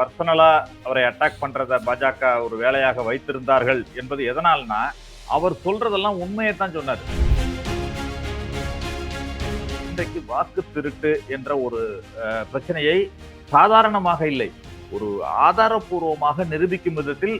பர்சனலா அவரை அட்டாக் பண்றத பாஜக ஒரு வேலையாக வைத்திருந்தார்கள் என்பது எதனால்னா அவர் சொல்றதெல்லாம் உண்மையை தான் சொன்னார். இன்றைக்கு வாக்கு திருட்டு என்ற ஒரு பிரச்சனையை சாதாரணமாக இல்லை ஒரு ஆதாரபூர்வமாக நிரூபிக்கும் விதத்தில்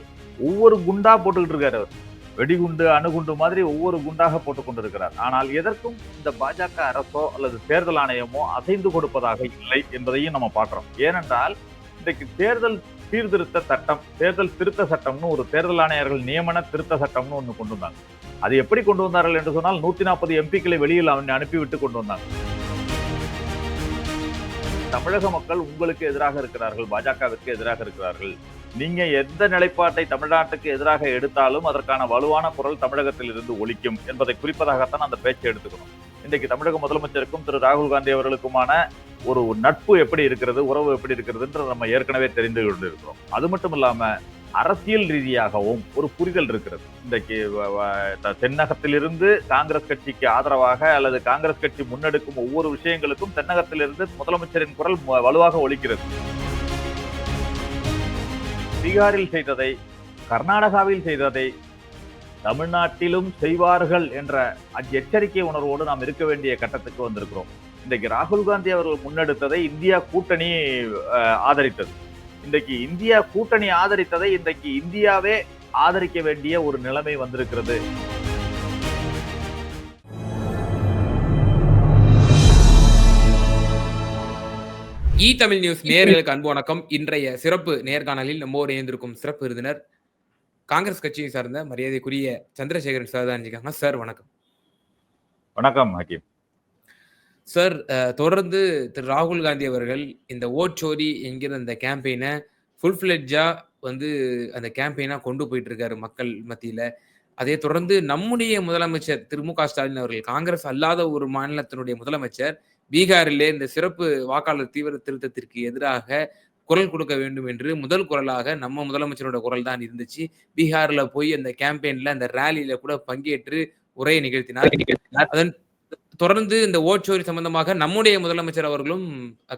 ஒவ்வொரு குண்டா போட்டுக்கிட்டு இருக்காரு அவர். வெடிகுண்டு அணுகுண்டு மாதிரி ஒவ்வொரு குண்டாக போட்டுக் கொண்டிருக்கிறார். ஆனால் எதற்கும் இந்த பாஜக அரசோ அல்லது தேர்தல் ஆணையமோ அசைந்து கொடுப்பதாக இல்லை என்பதையும் நம்ம பார்க்கிறோம். ஏனென்றால் இன்றைக்கு தேர்தல் சீர்திருத்த சட்டம் தேர்தல் திருத்த சட்டம்னு ஒரு தேர்தல் ஆணையர்கள் நியமன திருத்த சட்டம்னு ஒன்று கொண்டு வந்தாங்க. அது எப்படி கொண்டு வந்தார்கள் என்று சொன்னால் நூத்தி நாற்பது எம்பிக்களை வெளியில் அவனை அனுப்பிவிட்டு கொண்டு வந்தாங்க. தமிழக மக்கள் உங்களுக்கு எதிராக இருக்கிறார்கள் பாஜகவிற்கு எதிராக இருக்கிறார்கள். நீங்க எந்த நிலைப்பாட்டை தமிழ்நாட்டுக்கு எதிராக எடுத்தாலும் அதற்கான வலுவான குரல் தமிழகத்தில் இருந்து ஒழிக்கும் என்பதை குறிப்பதாகத்தான் அந்த பேச்சை எடுத்துக்கணும். இன்றைக்கு தமிழக முதலமைச்சருக்கும் திரு ராகுல் காந்தி அவர்களுக்குமான ஒரு நட்பு எப்படி இருக்கிறது உறவு எப்படி இருக்கிறதுன்ற நம்ம ஏற்கனவே தெரிந்து கொண்டு இருக்கிறோம் அது மட்டும் இல்லாமல் அரசியல் ரீதியாகவும் ஒரு புரிதல் இருக்கிறது. இன்றைக்கு வ- த- தென்னகத்திலிருந்து காங்கிரஸ் கட்சிக்கு ஆதரவாக அல்லது காங்கிரஸ் கட்சி முன்னெடுக்கும் ஒவ்வொரு விஷயங்களுக்கும் தென்னகத்திலிருந்து முதலமைச்சரின் குரல் ம- வலுவாக ஒலிக்கிறது. பீகாரில் செய்ததை கர்நாடகாவில் செய்ததை தமிழ்நாட்டிலும் செய்வார்கள் என்ற அச் எச்சரிக்கை உணர்வோடு நாம் இருக்க வேண்டிய கட்டத்துக்கு வந்திருக்கிறோம். இன்றைக்கு ராகுல் காந்தி அவர்கள் முன்னெடுத்ததை இந்தியா கூட்டணி ஆதரித்தது. இன்றைக்கு இந்தியா கூட்டணி ஆதரித்ததை இன்றைக்கு இந்தியாவே ஆதரிக்க வேண்டிய ஒரு நிலைமை வந்திருக்கிறது. இ தமிழ் நியூஸ் நேர்களுக்கு அன்பு வணக்கம். இன்றைய சிறப்பு நேர்காணலில் நம்மோடு இணைந்திருக்கும் சிறப்பு விருந்தினர் காங்கிரஸ் கட்சியை சார்ந்த மரியாதைக்குரிய சந்திரசேகரன் சார் தான் இருக்காங்க சார் வணக்கம். வணக்கம் ஹக்கீம். சார் தொடர்ந்து திரு. ராகுல் காந்தி அவர்கள் இந்த ஓட்சோரி என்கிற அந்த கேம்பெயினை ஃபுல் ஃபிளெட்ஜா வந்து அந்த கேம்பெயினா கொண்டு போயிட்டு இருக்காரு மக்கள் மத்தியில. அதே தொடர்ந்து நம்முடைய முதலமைச்சர் திரு. மு. க. ஸ்டாலின் அவர்கள் காங்கிரஸ் அல்லாத ஒரு மாநிலத்தினுடைய முதலமைச்சர் பீகாரிலே இந்த சிறப்பு வாக்காளர் தீவிர திருத்தத்திற்கு எதிராக குரல் கொடுக்க வேண்டும் என்று முதல் குரலாக நம்ம முதலமைச்சரோட குரல் தான் இருந்துச்சு. பீகார்ல போய் அந்த கேம்பெயின்ல அந்த ரேலியில கூட பங்கேற்று உரையை நிகழ்த்தினார். அதன் தொடர்ந்து இந்த ஓட்சோரி சம்பந்தமாக நம்முடைய முதலமைச்சர் அவர்களும்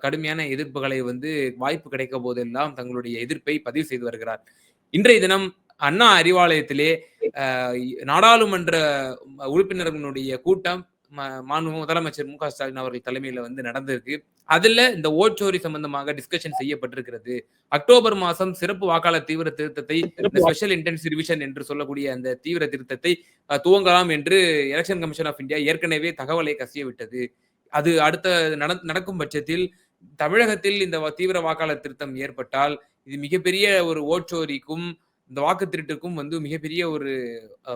கடுமையான எதிர்ப்புகளை வந்து வாய்ப்பு கிடைக்க போதெல்லாம் தங்களுடைய எதிர்ப்பை பதிவு செய்து வருகிறார். இன்றைய தினம் அண்ணா அறிவாலயத்திலே நாடாளுமன்ற உறுப்பினர்களுடைய கூட்டம் மாண்பு முதலமைச்சர் மு க ஸ்டாலின் அவர்கள் தலைமையில வந்து நடந்திருக்கு. அதுல இந்த ஓட்சோரி சம்பந்தமாக டிஸ்கஷன் செய்யப்பட்டிருக்கிறது. அக்டோபர் மாதம் சிறப்பு வாக்காளர் தீவிர திருத்தத்தை ஸ்பெஷல் இன்டென்ஸ் ரிவிஷன் என்று சொல்லக்கூடிய அந்த தீவிர திருத்தத்தை துவங்கலாம் என்று எலெக்ஷன் கமிஷன் ஆஃப் இந்தியா ஏற்கனவே தகவலை கசிய விட்டது அது அடுத்த நட- நடக்கும் பட்சத்தில் தமிழகத்தில் இந்த தீவிர வாக்காளர் திருத்தம் ஏற்பட்டால் இது மிகப்பெரிய ஒரு ஓட்சோரிக்கும் இந்த வாக்கு திருட்டுக்கும் வந்து மிகப்பெரிய ஒரு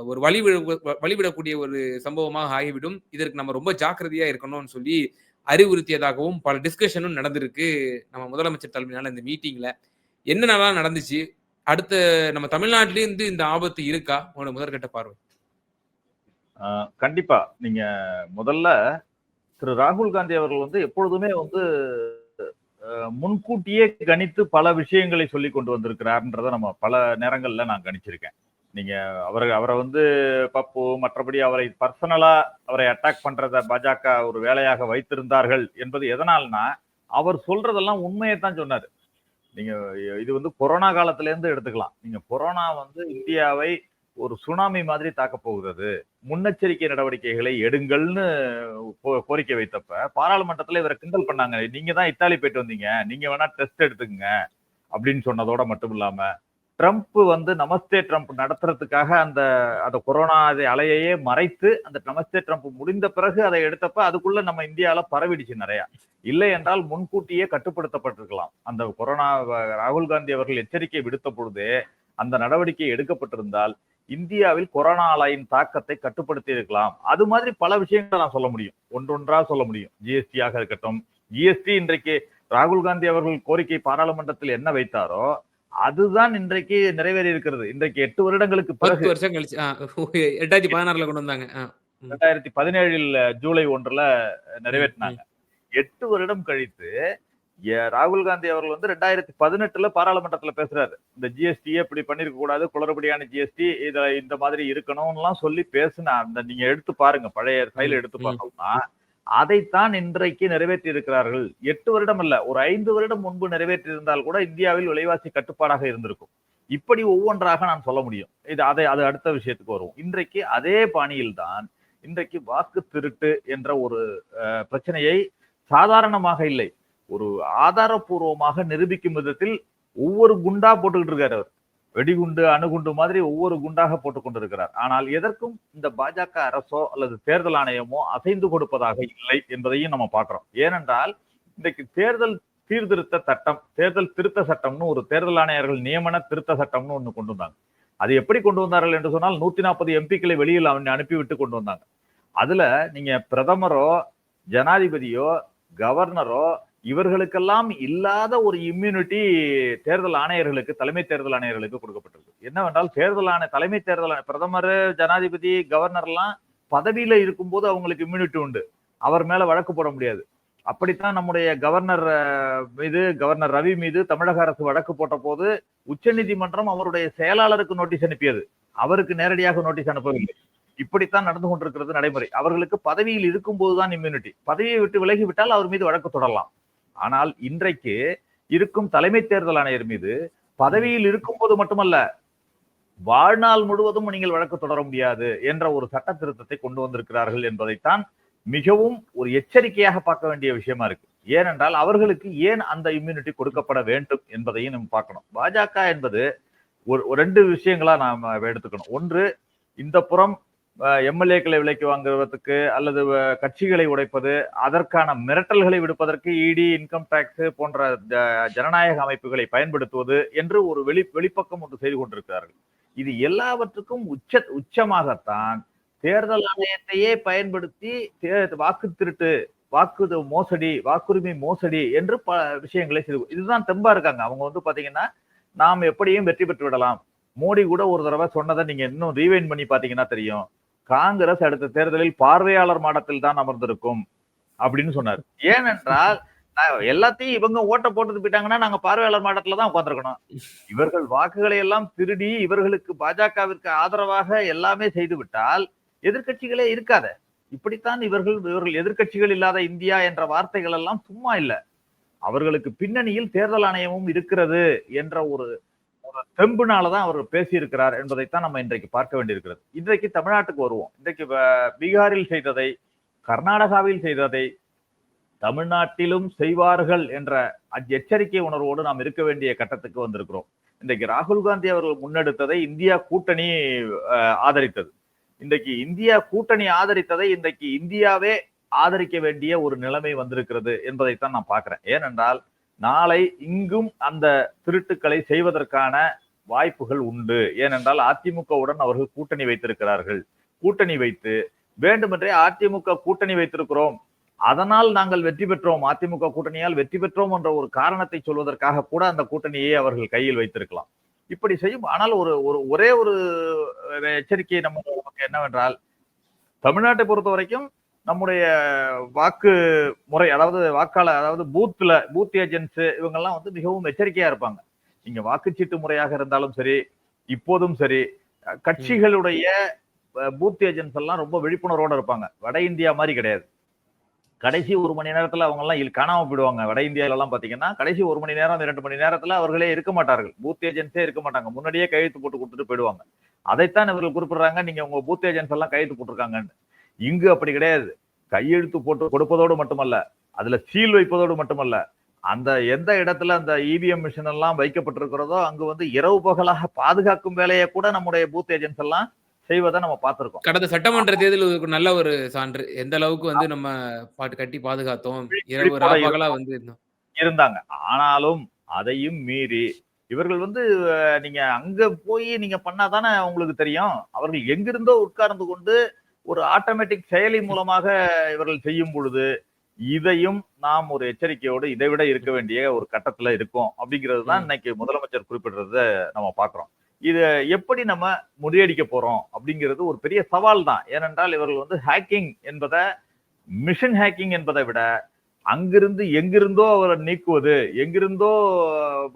ஒரு வழிவிட வழிவிடக்கூடிய ஒரு சம்பவமாக ஆகிவிடும். இதற்கு நம்ம ரொம்ப ஜாக்கிரதையா இருக்கணும்னு சொல்லி அறிவுறுத்தியதாகவும் பல டிஸ்கஷனும் நடந்திருக்கு. நம்ம முதலமைச்சர் தலைமையிலான இந்த மீட்டிங்ல என்னென்னலாம் நடந்துச்சு? அடுத்த நம்ம தமிழ்நாட்டிலே இருந்து இந்த ஆபத்து இருக்கா? உங்களோட முதற்கட்ட பார்வை. ஆஹ் கண்டிப்பா. நீங்க முதல்ல திரு ராகுல் காந்தி அவர்கள் வந்து எப்பொழுதுமே வந்து முன்கூட்டியே கணித்து பல விஷயங்களை சொல்லி கொண்டு வந்திருக்கிறார்ன்றதை நம்ம பல நேரங்கள்ல நான் கணிச்சிருக்கேன். நீங்க அவரை அவரை வந்து பப்பு மற்றபடி அவரை பர்சனலா அவரை அட்டாக் பண்றத பாஜக ஒரு வேலையாக வைத்திருந்தார்கள் என்பது எதனால்னா அவர் சொல்றதெல்லாம் உண்மையை தான் சொன்னாரு. நீங்க இது வந்து கொரோனா காலத்துல இருந்து எடுத்துக்கலாம். நீங்க கொரோனா வந்து இந்தியாவை ஒரு சுனாமி மாதிரி தாக்க போகிறது முன்னெச்சரிக்கை நடவடிக்கைகளை எடுங்கள்னு கோரிக்கை வைத்தப்ப பாராளுமன்றத்துல இவரை கிண்டல் பண்ணாங்க நீங்க தான் இத்தாலி போயிட்டு வந்தீங்க நீங்க வேணா டெஸ்ட் எடுத்துக்கங்க அப்படின்னு சொன்னதோட மட்டும் இல்லாம ட்ரம்ப் வந்து நமஸ்தே ட்ரம்ப் நடத்துறதுக்காக அந்த அந்த கொரோனா அலையையே மறைத்து அந்த நமஸ்தே ட்ரம்ப் முடிந்த பிறகு அதை எடுத்தப்ப அதுக்குள்ள நம்ம இந்தியால பரவிடுச்சு நிறையா. இல்லை என்றால் முன்கூட்டியே கட்டுப்படுத்தப்பட்டிருக்கலாம். அந்த கொரோனா ராகுல் காந்தி அவர்கள் எச்சரிக்கை விடுத்த பொழுதே அந்த நடவடிக்கை எடுக்கப்பட்டிருந்தால் இந்தியாவில் கொரோனா அலையின் தாக்கத்தை கட்டுப்படுத்தி இருக்கலாம் அது மாதிரி பல விஷயங்களை நான் சொல்ல முடியும். ஒன்றொன்றா சொல்ல முடியும். ஜிஎஸ்டியாக இருக்கட்டும். ஜிஎஸ்டி இன்றைக்கு ராகுல் காந்தி அவர்கள் கோரிக்கை பாராளுமன்றத்தில் என்ன வைத்தாரோ அதுதான் இன்றைக்கு நிறைவேறி இருக்கிறது. இன்றைக்கு எட்டு வருடங்களுக்கு பிறகு வருஷம் கழிச்சு ஆ, எட்டாயிரத்தி பதினாறுல கொண்டு வந்தாங்க. ரெண்டாயிரத்தி பதினேழில் ஜூலை ஒன்றுல நிறைவேற்றினாங்க. எட்டு வருடம் கழித்து ராகுல் காந்தி அவர்கள் வந்து ரெண்டாயிரத்தி பதினெட்டுல பாராளுமன்றத்துல பேசுறாரு. இந்த ஜிஎஸ்டியே இப்படி பண்ணிருக்க கூடாது குளறுபடியான ஜிஎஸ்டி இத இந்த மாதிரி இருக்கணும்லாம் சொல்லி பேசின அந்த நீங்க எடுத்து பாருங்க பழைய ஃபைல் எடுத்து. பார்த்தோம்னா அதைத்தான் இன்றைக்கு நிறைவேற்றி இருக்கிறார்கள் எட்டு வருடம் அல்ல ஒரு ஐந்து வருடம் முன்பு நிறைவேற்றி இருந்தால் கூட இந்தியாவில் விலைவாசி கட்டுப்பாடாக இருந்திருக்கும். இப்படி ஒவ்வொன்றாக நான் சொல்ல முடியும். இது அதை அது அடுத்த விஷயத்துக்கு வருவோம். இன்றைக்கு அதே பாணியில் தான் இன்றைக்கு வாக்கு திருட்டு என்ற ஒரு பிரச்சனையை சாதாரணமாக இல்லை. ஒரு ஆதாரபூர்வமாக நிரூபிக்கும் விதத்தில் ஒவ்வொரு குண்டா போட்டுக்கிட்டு இருக்காரு அவர். வெடிகுண்டு அணுகுண்டு மாதிரி ஒவ்வொரு குண்டாக போட்டுக் கொண்டிருக்கிறார். ஆனால் எதற்கும் இந்த பாஜக அரசோ அல்லது தேர்தல் ஆணையமோ அசைந்து கொடுப்பதாக இல்லை என்பதையும் நம்ம பார்க்கிறோம். ஏனென்றால் இன்றைக்கு தேர்தல் சீர்திருத்த சட்டம் தேர்தல் திருத்த சட்டம்னு ஒரு தேர்தல் ஆணையர்கள் நியமன திருத்த சட்டம்னு ஒன்று கொண்டு வந்தாங்க. அது எப்படி கொண்டு வந்தார்கள் என்று சொன்னால் நூத்தி நாற்பது எம்பிக்களை வெளியில் அவன் அனுப்பிவிட்டு கொண்டு வந்தாங்க. அதுல நீங்க பிரதமரோ ஜனாதிபதியோ கவர்னரோ இவர்களுக்கெல்லாம் இல்லாத ஒரு இம்யூனிட்டி தேர்தல் ஆணையர்களுக்கு தலைமை தேர்தல் ஆணையர்களுக்கு கொடுக்கப்பட்டிருக்கு என்னவென்றால் தேர்தல் ஆணைய தலைமை தேர்தல் ஆணைய பிரதமர் ஜனாதிபதி கவர்னர்லாம் பதவியில இருக்கும்போது அவங்களுக்கு இம்யூனிட்டி உண்டு. அவர் மேல வழக்கு போட முடியாது. அப்படித்தான் நம்முடைய கவர்னர் மீது கவர்னர் ரவி மீது தமிழக அரசு வழக்கு போட்ட போது உச்சநீதிமன்றம் அவருடைய செயலாளருக்கு நோட்டீஸ் அனுப்பியது. அவருக்கு நேரடியாக நோட்டீஸ் அனுப்பவில்லை. இப்படித்தான் நடந்து கொண்டிருக்கிறது நடைமுறை. அவர்களுக்கு பதவியில் இருக்கும்போதுதான் இம்யூனிட்டி பதவியை விட்டு விலகி விட்டால் அவர் மீது வழக்கு தொடரலாம். ஆனால் இன்றைக்கு இருக்கும் தலைமை தேர்தல் ஆணையர் மீது பதவியில் இருக்கும்போது மட்டுமல்ல வாழ்நாள் முழுவதும் நீங்கள் வழக்கு தொடர முடியாது என்ற ஒரு சட்ட திருத்தத்தை கொண்டு வந்திருக்கிறார்கள் என்பதைத்தான் மிகவும் ஒரு எச்சரிக்கையாக பார்க்க வேண்டிய விஷயமா இருக்கு. ஏனென்றால் அவர்களுக்கு ஏன் அந்த இம்யூனிட்டி கொடுக்கப்பட வேண்டும் என்பதையும் நம்ம பார்க்கணும். பாஜக என்பது ஒரு ஒரு ரெண்டு விஷயங்களா நாம எடுத்துக்கணும். ஒன்று இந்த புறம் எம்எல்ஏக்களை விலைக்கு வாங்குவதற்கு அல்லது கட்சிகளை உடைப்பது அதற்கான மிரட்டல்களை விடுப்பதற்கு இடி இன்கம் டாக்ஸ் போன்ற ஜனநாயக அமைப்புகளை பயன்படுத்துவது என்று ஒரு வெளி வெளிப்பக்கம் ஒன்று செய்து கொண்டிருக்கிறார்கள். இது எல்லாவற்றுக்கும் உச்ச உச்சமாகத்தான் தேர்தல் ஆணையத்தையே பயன்படுத்தி தே- வாக்கு திருட்டு வாக்கு மோசடி வாக்குரிமை மோசடி என்று பல விஷயங்களை செய்து இதுதான் தெம்பா இருக்காங்க. அவங்க வந்து பாத்தீங்கன்னா நாம் எப்படியும் வெற்றி பெற்று விடலாம். மோடி கூட ஒரு தடவை சொன்னதை நீங்க இன்னும் ரீவைன் பண்ணி பாத்தீங்கன்னா தெரியும். காங்கிரஸ் அடுத்த தேர்தலில் பார்வையாளர் மாடத்தில் தான் அமர்ந்திருக்கும் அப்படின்னு சொன்னார். ஏனென்றால் எல்லாத்தையும் இவங்க ஓட்ட போட்டு போயிட்டாங்கன்னா நாங்க பார்வையாளர் மாடத்துல தான் உட்காந்துருக்கணும் இவர்கள் வாக்குகளை எல்லாம் திருடி இவர்களுக்கு பாஜகவிற்கு ஆதரவாக எல்லாமே செய்து விட்டால் எதிர்க்கட்சிகளே இருக்காத. இப்படித்தான் இவர்கள் இவர்கள் எதிர்க்கட்சிகள் இல்லாத இந்தியா என்ற வார்த்தைகள் எல்லாம் சும்மா இல்ல. அவர்களுக்கு பின்னணியில் தேர்தல் ஆணையமும் இருக்கிறது என்ற ஒரு ஒரு தெம்புனாலதான் அவர் பேசியிருக்கிறார் என்பதைத்தான் நம்ம இன்றைக்கு பார்க்க வேண்டியிருக்கிறது. இன்றைக்கு தமிழ்நாட்டுக்கு வருவோம். இன்றைக்கு பீகாரில் செய்ததை கர்நாடகாவில் செய்ததை தமிழ்நாட்டிலும் செய்வார்கள் என்ற அச் எச்சரிக்கை உணர்வோடு நாம் இருக்க வேண்டிய கட்டத்துக்கு வந்திருக்கிறோம். இன்றைக்கு ராகுல் காந்தி அவர்கள் முன்னெடுத்ததை இந்தியா கூட்டணி அஹ், ஆதரித்தது. இன்றைக்கு இந்தியா கூட்டணி ஆதரித்ததை இன்றைக்கு இந்தியாவே ஆதரிக்க வேண்டிய ஒரு நிலைமை வந்திருக்கிறது என்பதைத்தான் நான் பார்க்கிறேன். ஏனென்றால் நாளை இங்கும் அந்த திருட்டுக்களை செய்வதற்கான வாய்ப்புகள் உண்டு. ஏனென்றால் அதிமுகவுடன் அவர்கள் கூட்டணி வைத்திருக்கிறார்கள். கூட்டணி வைத்து வேண்டுமென்றே அதிமுக கூட்டணி வைத்திருக்கிறோம். அதனால் நாங்கள் வெற்றி பெற்றோம். அதிமுக கூட்டணியால் வெற்றி பெற்றோம் என்ற ஒரு காரணத்தை சொல்வதற்காக கூட அந்த கூட்டணியை அவர்கள் கையில் வைத்திருக்கலாம். இப்படி செய்யும். ஆனால் ஒரு ஒரு ஒரே ஒரு எச்சரிக்கை நம்ம நமக்கு என்னவென்றால் தமிழ்நாட்டை பொறுத்த வரைக்கும் நம்முடைய வாக்கு முறை அதாவது வாக்காளர் அதாவது பூத்ல பூத் ஏஜென்ட்ஸ் இவங்கெல்லாம் வந்து மிகவும் எச்சரிக்கையா இருப்பாங்க. நீங்க வாக்குச்சீட்டு முறையாக இருந்தாலும் சரி இப்போதும் சரி கட்சிகளுடைய பூத் ஏஜென்ட்ஸ் எல்லாம் ரொம்ப விழிப்புணர்வோட இருப்பாங்க. வட இந்தியா மாதிரி கிடையாது. கடைசி ஒரு மணி நேரத்துல அவங்க எல்லாம் காணாம போயிடுவாங்க. வட இந்தியால எல்லாம் பாத்தீங்கன்னா கடைசி ஒரு மணி நேரம் இரண்டு மணி நேரத்துல அவர்களே இருக்க மாட்டார்கள். பூத் ஏஜென்ட்ஸே இருக்க மாட்டாங்க. முன்னாடியே கையெழுத்து போட்டு கொடுத்துட்டு போயிடுவாங்க. அதைத்தான் இவர்கள் குறிப்பிடுறாங்க. நீங்க உங்க பூத் ஏஜென்ட்ஸ் எல்லாம் கையெழுத்து போட்டிருக்காங்கன்னு. இங்கு அப்படி கிடையாது. கையெழுத்து போட்டு கொடுப்பதோடு மட்டுமல்ல அதுல சீல் வைப்பதோடு மட்டுமல்ல அந்த எந்த இடத்துல அந்த இவிஎம் மிஷின் எல்லாம் வைக்கப்பட்டிருக்கிறதோ அங்கு வந்து இரவு பகலாக பாதுகாக்கும் வேலையை கூட நம்முடைய பூத் ஏஜென்ட்ஸ் எல்லாம் செய்வதை நம்ம பார்த்திருக்கோம். கடந்த சட்டமன்ற தேர்தல் நல்ல ஒரு சான்று. எந்த அளவுக்கு வந்து நம்ம பாட்டு கட்டி பாதுகாத்தோம்? இரவு வந்து. இருந்தாங்க. ஆனாலும் அதையும் மீறி இவர்கள் வந்து நீங்க அங்க போய் நீங்க பண்ணாதானே உங்களுக்கு தெரியும். அவர்கள் எங்கிருந்தோ உட்கார்ந்து கொண்டு ஒரு ஆட்டோமேட்டிக் செயலி மூலமாக இவர்கள் செய்யும் பொழுது இதையும் நாம் ஒரு எச்சரிக்கையோடு இதை விட இருக்க வேண்டிய ஒரு கட்டத்துல இருக்கோம் அப்படிங்கிறது தான். இன்னைக்கு முதலமைச்சர் குறிப்பிடுறத நம்ம பார்க்கிறோம் இது எப்படி நம்ம முறியடிக்க போறோம் அப்படிங்கிறது ஒரு பெரிய சவால் தான் ஏனென்றால் இவர்கள் வந்து ஹேக்கிங் என்பதை மிஷின் ஹேக்கிங் என்பதை விட அங்கிருந்து எங்கிருந்தோ அவரை நீக்குவது எங்கிருந்தோ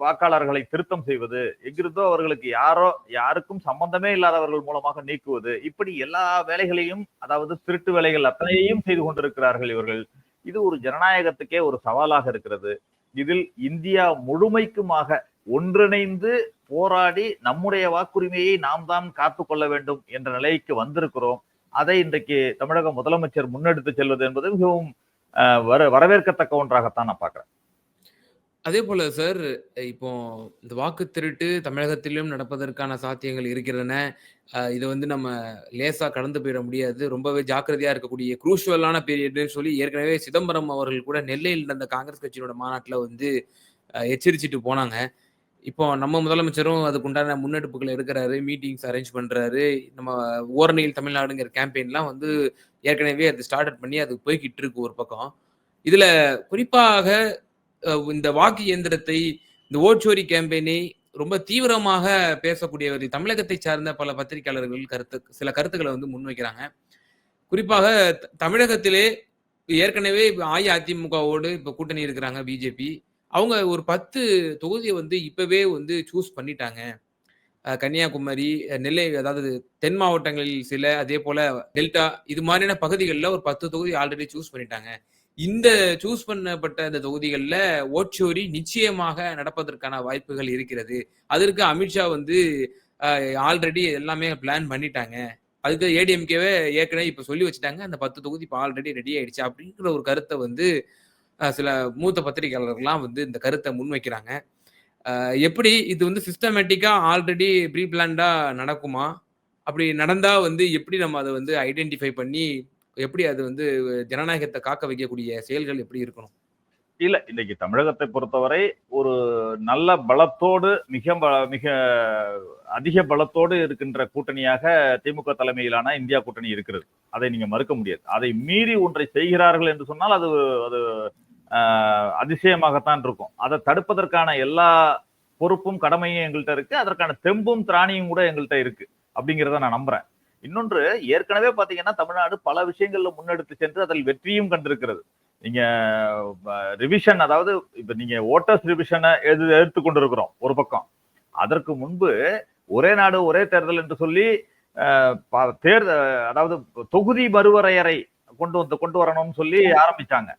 வாக்காளர்களை திருத்தம் செய்வது எங்கிருந்தோ அவர்களுக்கு யாரோ யாருக்கும் சம்பந்தமே இல்லாதவர்கள் மூலமாக நீக்குவது இப்படி எல்லா வேலைகளையும் அதாவது திருட்டு வேலைகள் அத்தனையையும் செய்து கொண்டிருக்கிறார்கள் இவர்கள். இது ஒரு ஜனநாயகத்துக்கே ஒரு சவாலாக இருக்கிறது. இதில் இந்தியா முழுமைக்குமாக ஒன்றிணைந்து போராடி நம்முடைய வாக்குரிமையை நாம் தான் காத்து கொள்ள வேண்டும் என்ற நிலைக்கு வந்திருக்கிறோம். அதை இன்றைக்கு தமிழக முதலமைச்சர் முன்னெடுத்து செல்வது என்பது மிகவும் வர வரவேற்கத்தக்க ஒன்றாகத்தான் நான் பார்க்குறேன். அதே போல சார் இப்போ இந்த வாக்கு திருட்டு தமிழகத்திலும் நடப்பதற்கான சாத்தியங்கள் இருக்கின்றன. இதை வந்து நம்ம லேசா கடந்து போயிட முடியாது. ரொம்பவே ஜாக்கிரதையா இருக்கக்கூடிய குரூஷுவலான பீரியட்னு சொல்லி ஏற்கனவே சிதம்பரம் அவர்கள் கூட நெல்லையில் நடந்த காங்கிரஸ் கட்சியோட மாநாட்டில் வந்து எச்சரிச்சிட்டு போனாங்க. இப்போ நம்ம முதலமைச்சரும் அதுக்குண்டான முன்னெடுப்புகள் எடுக்கிறாரு மீட்டிங்ஸ் அரேஞ்ச் பண்றாரு. நம்ம ஓரணியில் தமிழ்நாடுங்கிற கேம்பெயின்லாம் வந்து ஏற்கனவே அது ஸ்டார்ட் பண்ணி அது போய்கிட்டு இருக்கு ஒரு பக்கம். இதுல குறிப்பாக இந்த வாக்கு இயந்திரத்தை இந்த ஓட்சோரி கேம்பெயினை ரொம்ப தீவிரமாக பேசக்கூடியவர்கள் தமிழகத்தை சார்ந்த பல பத்திரிகையாளர்கள் கருத்து சில கருத்துக்களை வந்து முன்வைக்கிறாங்க. குறிப்பாக த- தமிழகத்திலே ஏற்கனவே அஇஅதிமுகவோடு இப்போ கூட்டணி இருக்கிறாங்க பிஜேபி அவங்க ஒரு பத்து தொகுதியை வந்து இப்பவே வந்து சூஸ் பண்ணிட்டாங்க. கன்னியாகுமரி நெல்லை அதாவது தென் மாவட்டங்களில் சில அதே போல டெல்டா இது மாதிரியான பகுதிகளில் ஒரு பத்து தொகுதி ஆல்ரெடி சூஸ் பண்ணிட்டாங்க. இந்த சூஸ் பண்ணப்பட்ட இந்த தொகுதிகளில் ஓட்சோரி நிச்சயமாக நடப்பதற்கான வாய்ப்புகள் இருக்கிறது. அதற்கு அமித்ஷா வந்து ஆல்ரெடி எல்லாமே பிளான் பண்ணிட்டாங்க. அதுக்கு ஏடிஎம்கேவே ஏற்கனவே இப்போ சொல்லி வச்சுட்டாங்க. அந்த பத்து தொகுதி இப்போ ஆல்ரெடி ரெடி ஆயிடுச்சு. அப்படிங்கிற ஒரு கருத்தை வந்து சில மூத்த பத்திரிகையாளர்கள்லாம் வந்து இந்த கருத்தை முன்வைக்கிறாங்க. எப்படி இது வந்து சிஸ்டமேட்டிக்காக ஆல்ரெடி ப்ரீ பிளான்டாக நடக்குமா? அப்படி நடந்தால் வந்து எப்படி நம்ம அதை வந்து ஐடென்டிஃபை பண்ணி எப்படி அது வந்து ஜனநாயகத்தை காக்க வைக்கக்கூடிய செயல்கள் எப்படி இருக்கணும்? இல்ல இன்னைக்கு தமிழகத்தை பொறுத்தவரை ஒரு நல்ல பலத்தோடு மிக மிக அதிக பலத்தோடு இருக்கின்ற கூட்டணியாக திமுக தலைமையிலான இந்தியா கூட்டணி இருக்கிறது. அதை நீங்க மறுக்க முடியாது. அதை மீறி ஒன்றை செய்கிறார்கள் என்று சொன்னால் அது அது அதிசயமாகத்தான் இருக்கும். அதை தடுப்பதற்கான எல்லா பொறுப்பும் கடமையும் எங்கள்கிட்ட இருக்கு. அதற்கான தெம்பும் திராணியும் கூட எங்கள்கிட்ட இருக்கு. அப்படிங்கிறத நான் நம்புறேன். இன்னொன்று ஏற்கனவே பாத்தீங்கன்னா தமிழ்நாடு பல விஷயங்கள்ல முன்னெடுத்து சென்று அதில் வெற்றியும் கண்டிருக்கிறது. நீங்க ரிவிஷன் அதாவது இப்ப நீங்க ஓட்டர்ஸ் ரிவிஷனை எது எடுத்து கொண்டிருக்கிறோம் ஒரு பக்கம். அதற்கு முன்பு ஒரே நாடு ஒரே தேர்தல் என்று சொல்லி தேர்தல் அதாவது தொகுதி மறுவரையறை கொண்டு வந்து கொண்டு வரணும்னு சொல்லி ஆரம்பிச்சாங்க.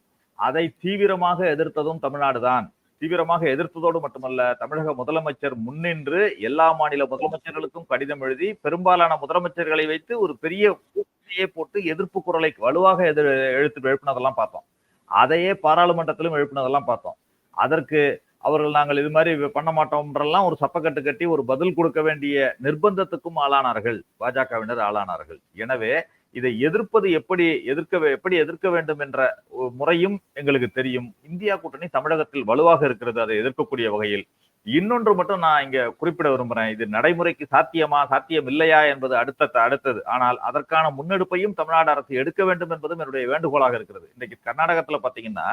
அதை தீவிரமாக எதிர்த்ததும் தமிழ்நாடு தான் தீவிரமாக எதிர்த்ததோடு மட்டுமல்ல தமிழக முதலமைச்சர் முன்னின்று எல்லா மாநில முதலமைச்சர்களுக்கும் கடிதம் எழுதி பெரும்பாலான முதலமைச்சர்களை வைத்து ஒரு பெரிய கூட்டணியே போட்டு எதிர்ப்பு குரலை வலுவாக எதிர் எழுத்து எழுப்பினதெல்லாம் பார்த்தோம். அதையே பாராளுமன்றத்திலும் எழுப்பினதெல்லாம் பார்த்தோம். அதற்கு அவர்கள் நாங்கள் இது மாதிரி பண்ண மாட்டோம்ன்றெல்லாம் ஒரு சப்பக்கட்டு கட்டி ஒரு பதில் கொடுக்க வேண்டிய நிர்பந்தத்துக்கும் ஆளானார்கள் பாஜகவினர் ஆளானார்கள். எனவே இதை எதிர்ப்பது எப்படி எதிர்க்க எப்படி எதிர்க்க வேண்டும் என்ற முறையும் எங்களுக்கு தெரியும். இந்தியா கூட்டணி தமிழகத்தில் வலுவாக இருக்கிறது அதை எதிர்க்கக்கூடிய வகையில். இன்னொன்று மட்டும் நான் இங்க குறிப்பிட விரும்புறேன். இது நடைமுறைக்கு சாத்தியமா சாத்தியம் இல்லையா என்பது அடுத்த அடுத்தது. ஆனால் அதற்கான முன்னெடுப்பையும் தமிழ்நாடு அரசு எடுக்க வேண்டும் என்பதும் என்னுடைய வேண்டுகோளாக இருக்கிறது. இன்னைக்கு கர்நாடகத்துல பாத்தீங்கன்னா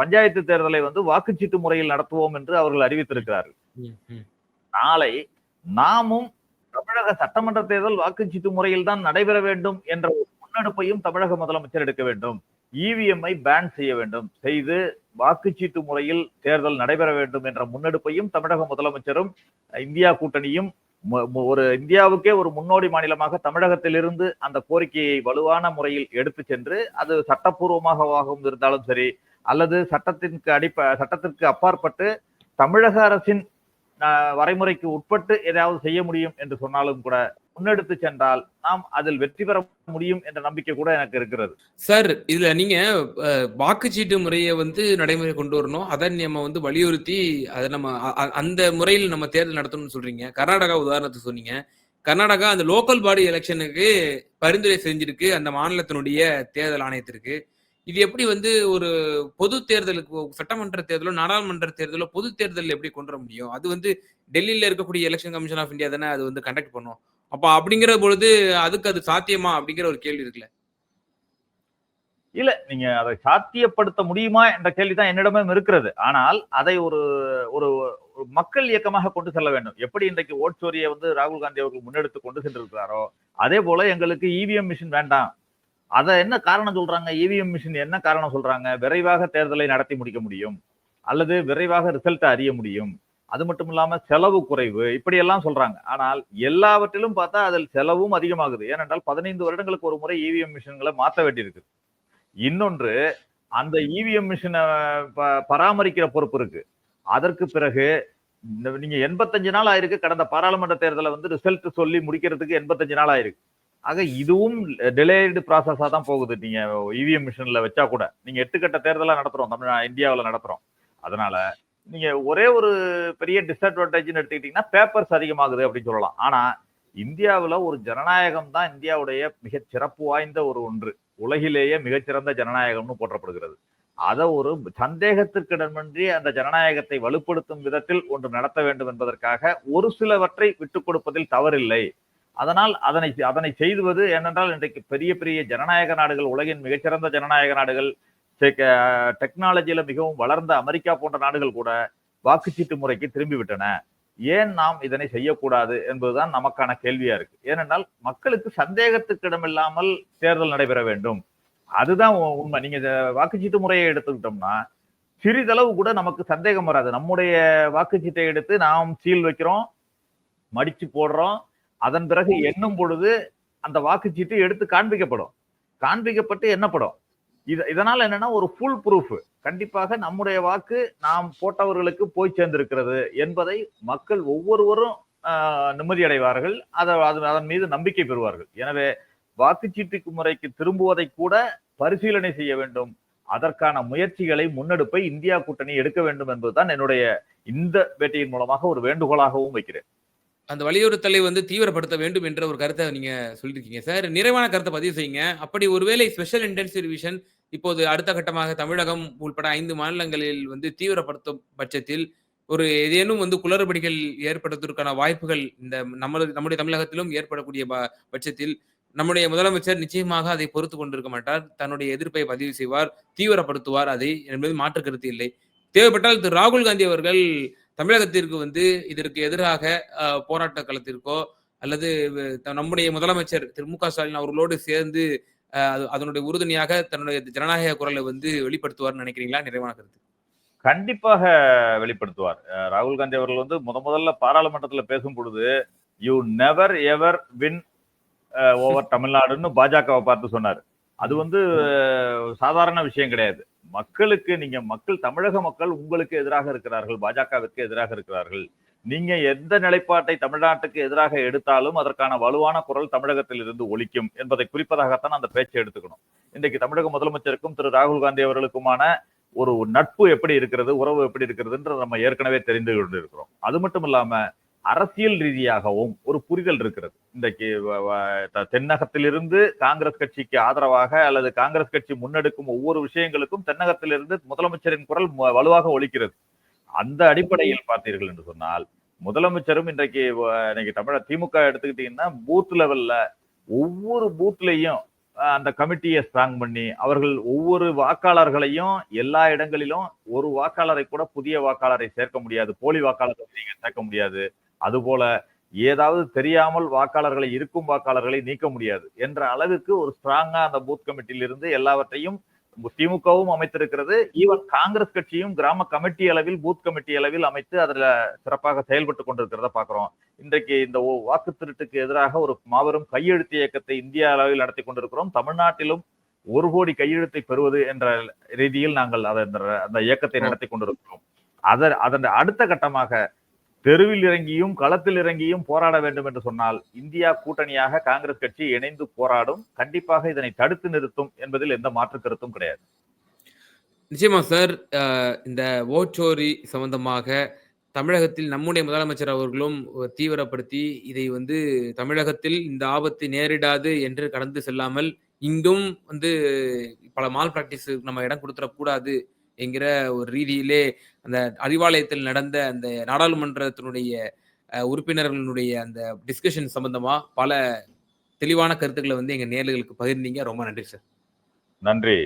பஞ்சாயத்து தேர்தலை வந்து வாக்குச்சீட்டு முறையில் நடத்துவோம் என்று அவர்கள் அறிவித்திருக்கிறார்கள். நாளை நாமும் தமிழக சட்டமன்ற தேர்தல் வாக்குச்சீட்டு முறையில் தான் நடைபெற வேண்டும் என்ற ஒரு முன்னெடுப்பையும் தமிழக முதலமைச்சர் எடுக்க வேண்டும். இவிஎம்ஐ பேன் செய்ய வேண்டும். செய்து வாக்குச்சீட்டு முறையில் தேர்தல் நடைபெற வேண்டும் என்ற முன்னெடுப்பையும் தமிழக முதலமைச்சரும் இந்தியா கூட்டணியும் ஒரு இந்தியாவுக்கே ஒரு முன்னோடி மாநிலமாக தமிழகத்திலிருந்து அந்த கோரிக்கையை வலுவான முறையில் எடுத்து சென்று அது சட்டப்பூர்வமாகவும் இருந்தாலும் சரி அல்லது சட்டத்திற்கு அடிப்ப சட்டத்திற்கு அப்பாற்பட்டு தமிழக அரசின் வரைமுறைக்கு உட்பட்டு ஏதாவது செய்ய முடியும் என்று சொன்னாலும் கூட முன்னெடுத்து சென்றால் நாம் அதில் வெற்றி பெற முடியும் என்ற நம்பிக்கை கூட எனக்கு இருக்கிறது. சார் இதுல நீங்க வாக்குச்சீட்டு முறையை வந்து நடைமுறை கொண்டு வரணும். அதை நம்ம வந்து வலியுறுத்தி அதை நம்ம அ- அந்த முறையில் நம்ம தேர்தல் நடத்தணும்னு சொல்றீங்க. கர்நாடகா உதாரணத்துக்கு சொன்னீங்க. கர்நாடகா அந்த லோக்கல் பாடி எலெக்ஷனுக்கு பரிந்துரை செஞ்சிருக்கு அந்த மாநிலத்தினுடைய தேர்தல் ஆணையத்திற்கு. இது எப்படி வந்து ஒரு பொது தேர்தலுக்கு சட்டமன்ற தேர்தலோ நாடாளுமன்ற தேர்தலோ பொது தேர்தல் எப்படி கொண்டு வர முடியும்? அது வந்து டெல்லியில இருக்கக்கூடிய எலெக்ஷன் கமிஷன் ஆஃப் இந்தியா தானே அது வந்து கண்டக்ட் பண்ணும். அப்ப அப்படிங்கிற பொழுது அதுக்கு அது சாத்தியமா அப்படிங்கிற ஒரு கேள்வி இருக்குல்ல? இல்ல நீங்க அதை சாத்தியப்படுத்த முடியுமா என்ற கேள்விதான் என்னிடமும் இருக்கிறது. ஆனால் அதை ஒரு ஒரு மக்கள் இயக்கமாக கொண்டு செல்ல வேண்டும். எப்படி இன்றைக்கு ஓட்சோரியை வந்து ராகுல் காந்தி அவர்கள் முன்னெடுத்து கொண்டு சென்றிருக்கிறாரோ அதே போல எங்களுக்கு இவிஎம் மிஷின் வேண்டாம். அத என்ன காரணம் சொல்றாங்க? இவிஎம் மிஷின் என்ன காரணம் சொல்றாங்க? விரைவாக தேர்தலை நடத்தி முடிக்க முடியும். அல்லது விரைவாக ரிசல்ட்டை அறிய முடியும். அது மட்டும் இல்லாம செலவு குறைவு இப்படி எல்லாம் சொல்றாங்க. ஆனால் எல்லாவற்றிலும் பார்த்தா அதில் செலவும் அதிகமாகுது. ஏனென்றால் பதினைந்து வருடங்களுக்கு ஒரு முறை இவிஎம் மிஷின்களை மாற்ற வேண்டியிருக்கு. இன்னொன்று அந்த இவிஎம் மிஷினை பராமரிக்கிற பொறுப்பு இருக்கு. அதற்கு பிறகு இந்த நீங்க எண்பத்தஞ்சு நாள் ஆயிருக்கு. கடந்த பாராளுமன்ற தேர்தலை வந்து ரிசல்ட் சொல்லி முடிக்கிறதுக்கு எண்பத்தஞ்சு நாள் ஆயிருக்கு. ஆக இதுவும் டிலேடு ப்ராசஸாக தான் போகுது. நீங்கள் இவிஎம் மிஷினில் வச்சா கூட. நீங்கள் எட்டு கட்ட நடத்துகிறோம் நடத்துறோம். தமிழ் இந்தியாவில் நடத்துகிறோம் அதனால நீங்கள் ஒரே ஒரு பெரிய டிஸ்அட்வான்டேஜ்னு எடுத்துக்கிட்டிங்கன்னா பேப்பர்ஸ் அதிகமாகுது அப்படின்னு சொல்லலாம். ஆனால் இந்தியாவில் ஒரு ஜனநாயகம் தான் இந்தியாவுடைய மிகச் சிறப்பு வாய்ந்த ஒரு ஒன்று. உலகிலேயே மிகச்சிறந்த ஜனநாயகம்னு போற்றப்படுகிறது. அதை ஒரு சந்தேகத்திற்கிடமின்றி அந்த ஜனநாயகத்தை வலுப்படுத்தும் விதத்தில் ஒன்று நடத்த வேண்டும் என்பதற்காக ஒரு சிலவற்றை விட்டுக் கொடுப்பதில் தவறில்லை. அதனால் அதனை அதனை செய்துவது ஏனென்றால் இன்றைக்கு பெரிய பெரிய ஜனநாயக நாடுகள் உலகின் மிகச்சிறந்த ஜனநாயக நாடுகள் டெக்னாலஜியில மிகவும் வளர்ந்த அமெரிக்கா போன்ற நாடுகள் கூட வாக்குச்சீட்டு முறைக்கு திரும்பி விட்டன ஏன் நாம் இதனை செய்யக்கூடாது என்பதுதான் நமக்கான கேள்வியா இருக்கு. ஏனென்றால் மக்களுக்கு சந்தேகத்துக்கு இடமில்லாமல் தேர்தல் நடைபெற வேண்டும். அதுதான் உண்மை. நீங்க வாக்குச்சீட்டு முறையை எடுத்துக்கிட்டோம்னா சிறிதளவு கூட நமக்கு சந்தேகம் வராது. நம்முடைய வாக்குச்சீட்டை எடுத்து நாம் சீல் வைக்கிறோம் மடிச்சு போடுறோம் அதன் பிறகு எண்ணும் பொழுது அந்த வாக்குச்சீட்டு எடுத்து காண்பிக்கப்படும். காண்பிக்கப்பட்டு எண்ணப்படும் இது இதனால என்னன்னா ஒரு ஃபுல் ப்ரூஃப் கண்டிப்பாக நம்முடைய வாக்கு நாம் போட்டவர்களுக்கு போய் சேர்ந்திருக்கிறது என்பதை மக்கள் ஒவ்வொருவரும் நிம்மதி அடைவார்கள் அதை அதன் மீது நம்பிக்கை பெறுவார்கள். எனவே வாக்குச்சீட்டு முறைக்கு திரும்புவதை கூட பரிசீலனை செய்ய வேண்டும். அதற்கான முயற்சிகளை முன்னெடுப்பை இந்தியா கூட்டணி எடுக்க வேண்டும் என்பதுதான் என்னுடைய இந்த பேட்டியின் மூலமாக ஒரு வேண்டுகோளாகவும் வைக்கிறேன். அந்த வலியுறுத்தலை வந்து தீவிரப்படுத்த வேண்டும் என்ற ஒரு கருத்தை நீங்க சொல்லியிருக்கீங்க. சார் நிறைவான கருத்தை பதிவு செய்யுங்க. அப்படி ஒருவேளை ஸ்பெஷல் இன்டென்சிவ் ரிவிஷன் இப்போது அடுத்த கட்டமாக தமிழகம் உள்பட ஐந்து மாநிலங்களில் வந்து தீவிரப்படுத்தும் பட்சத்தில் ஒரு ஏதேனும் வந்து குளறுபடிகள் ஏற்படுவதற்கான வாய்ப்புகள் இந்த நம்ம நம்முடைய தமிழகத்திலும் ஏற்படக்கூடிய பட்சத்தில் நம்முடைய முதலமைச்சர் நிச்சயமாக அதை பொறுத்து கொண்டிருக்க மாட்டார். தன்னுடைய எதிர்ப்பை பதிவு செய்வார் தீவிரப்படுத்துவார். அதை என்பது மாற்று கருத்து இல்லை. தேவைப்பட்டால் திரு ராகுல் காந்தி அவர்கள் தமிழகத்திற்கு வந்து இதற்கு எதிராக போராட்ட களத்திற்கோ அல்லது நம்முடைய முதலமைச்சர் திரு மு க ஸ்டாலின் அவர்களோடு சேர்ந்து அதனுடைய உறுதுணையாக தன்னுடைய ஜனநாயக குரலை வந்து வெளிப்படுத்துவார்னு நினைக்கிறீங்களா? நிறைவான கருத்து. கண்டிப்பாக வெளிப்படுத்துவார். ராகுல் காந்தி அவர்கள் வந்து முத முதல்ல பாராளுமன்றத்தில் பேசும் பொழுது you never ever win over தமிழ்நாடுன்னு பாஜகவை பார்த்து சொன்னார். அது வந்து சாதாரண விஷயம் கிடையாது. மக்களுக்கு நீங்க மக்கள் தமிழக மக்கள் உங்களுக்கு எதிராக இருக்கிறார்கள் பாஜகவிற்கு எதிராக இருக்கிறார்கள். நீங்க எந்த நிலைப்பாட்டை தமிழ்நாட்டுக்கு எதிராக எடுத்தாலும் அதற்கான வலுவான குரல் தமிழகத்தில் இருந்து ஒழிக்கும் என்பதை குறிப்பதாகத்தான் அந்த பேச்சை எடுத்துக்கணும். இன்றைக்கு தமிழக முதலமைச்சருக்கும் திரு. ராகுல் காந்தி அவர்களுக்குமான ஒரு நட்பு எப்படி இருக்கிறது உறவு எப்படி இருக்கிறதுன்ற நம்ம ஏற்கனவே தெரிந்து கொண்டு இருக்கிறோம் அது மட்டும் இல்லாம அரசியல் ரீதியாகவும் ஒரு புரிதல் இருக்கிறது. இன்றைக்கு தென்னகத்திலிருந்து காங்கிரஸ் கட்சிக்கு ஆதரவாக அல்லது காங்கிரஸ் கட்சி முன்னெடுக்கும் ஒவ்வொரு விஷயங்களுக்கும் தென்னகத்திலிருந்து முதலமைச்சரின் குரல் வலுவாக ஒழிக்கிறது அந்த அடிப்படையில் பார்த்தீர்கள் என்று சொன்னால் முதலமைச்சரும் இன்றைக்கு இன்னைக்கு தமிழ திமுக எடுத்துக்கிட்டீங்கன்னா பூத் லெவல்ல ஒவ்வொரு பூத்லையும் அந்த கமிட்டியை ஸ்ட்ராங் பண்ணி அவர்கள் ஒவ்வொரு வாக்காளர்களையும் எல்லா இடங்களிலும் ஒரு வாக்காளரை கூட புதிய வாக்காளரை சேர்க்க முடியாது போலி வாக்காளரை நீங்க சேர்க்க முடியாது. அதுபோல ஏதாவது தெரியாமல் வாக்காளர்களை இருக்கும் வாக்காளர்களை நீக்க முடியாது என்ற அளவுக்கு ஒரு ஸ்ட்ராங்கா அந்த பூத் கமிட்டியில இருந்து எல்லாவற்றையும் திமுகவும் அமைத்திருக்கிறது. ஈவன் காங்கிரஸ் கட்சியும் கிராம கமிட்டி அளவில் பூத் கமிட்டி அளவில் அமைத்து அதுல சிறப்பாக செயல்பட்டு கொண்டிருக்கிறத பாக்குறோம் இன்றைக்கு இந்த வாக்கு திருட்டுக்கு எதிராக ஒரு மாபெரும் கையெழுத்து இயக்கத்தை இந்திய அளவில் நடத்தி கொண்டிருக்கிறோம். தமிழ்நாட்டிலும் ஒரு கோடி கையெழுத்தை பெறுவது என்ற ரீதியில் நாங்கள் அதை அந்த இயக்கத்தை நடத்தி கொண்டிருக்கிறோம். அதன் அதன் அடுத்த கட்டமாக தெருவில் இறங்கியும் களத்தில் இறங்கியும் போராட வேண்டும் என்று சொன்னால் இந்தியா கூட்டணியாக காங்கிரஸ் கட்சி இணைந்து போராடும் கண்டிப்பாக இதனை தடுத்து நிறுத்தும் என்பதில் எந்த மாற்று கருத்தும் கிடையாது. நிச்சயமா சார் இந்த ஓச்சோரி சம்பந்தமாக தமிழகத்தில் நம்முடைய முதலமைச்சர் அவர்களும் தீவிரப்படுத்தி இதை வந்து தமிழகத்தில் இந்த ஆபத்து நேரிடாது என்று கடந்து செல்லாமல் இங்கும் வந்து பல மால் பிராக்டிஸ் நம்ம இடம் கொடுத்துடக்கூடாது என்கிற ஒரு ரீதியிலே அந்த அறிவாலயத்தில் நடந்த அந்த நாடாளுமன்றத்தினுடைய உறுப்பினர்களுடைய அந்த டிஸ்கஷன் சம்பந்தமா பல தெளிவான கருத்துக்களை வந்து எங்க நேர்களுக்கு பகிர்ந்தீங்க. ரொம்ப நன்றி சார் நன்றி.